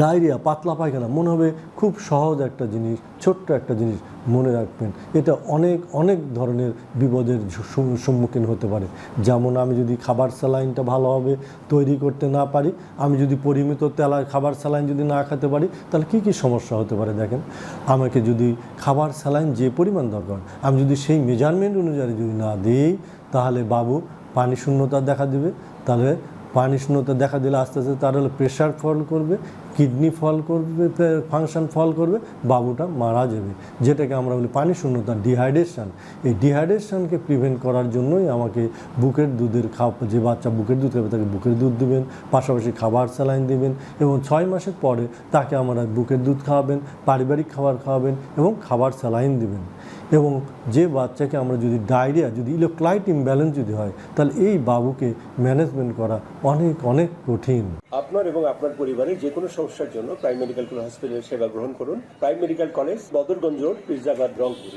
Diarrhoea, পাতলা পায়খানা, মনে হবে খুব সহজ একটা জিনিস, ছোট্ট একটা জিনিস মনে রাখবেন। এটা অনেক অনেক ধরনের বিপদের সম্মুখীন হতে পারে। যেমন আমি যদি খাবার স্যালাইনটা ভালোভাবে তৈরি করতে না পারি, আমি যদি পরিমিত তেলা, খাবার স্যালাইন যদি না খেতে পারি, তাহলে কী কী সমস্যা হতে পারে দেখেন? আমাকে যদি খাবার স্যালাইন যে পরিমাণ দরকার, আমি যদি সেই মেজারমেন্ট অনুযায়ী যদি না দিই, তাহলে বাবু পানি শূন্যতা দেখা দেবে, তাহলে পানি শূন্যতা দেখা দিলে আস্তে আস্তে তার হলে প্রেশার ফল করবে কিডনি ফল করবে ফাংশন ফল করবে, বাবুটা মারা যাবে। যেটাকে আমরা বলি পানি শূন্যতা ডিহাইড্রেশন এই ডিহাইড্রেশনকে প্রিভেন্ট করার জন্যই আমাকে বুকের দুধের খাওয়া যে বাচ্চা বুকের দুধ খাবে তাকে বুকের দুধ দিবেন, পাশাপাশি খাবার স্যালাইন দিবেন এবং ছয় মাসের পরে তাকে আমরা বুকের দুধ খাওয়াবেন, পারিবারিক খাবার খাওয়াবেন এবং খাবার স্যালাইন দিবেন। এবং যে বাচ্চাকে আমরা যদি ডায়রিয়া যদি ইলেকট্রাইট ইমব্যালেন্স যদি হয়, তাহলে এই বাবুকে ম্যানেজমেন্ট করা অনেক অনেক কঠিন। আপনার এবং আপনার পরিবারের যে কোনো সমস্যার জন্য প্রাইম মেডিকেল কলেজ হসপিটালের সেবা গ্রহণ করুন। Prime medical college, Badarganj road, Pirjabad, Rangpur.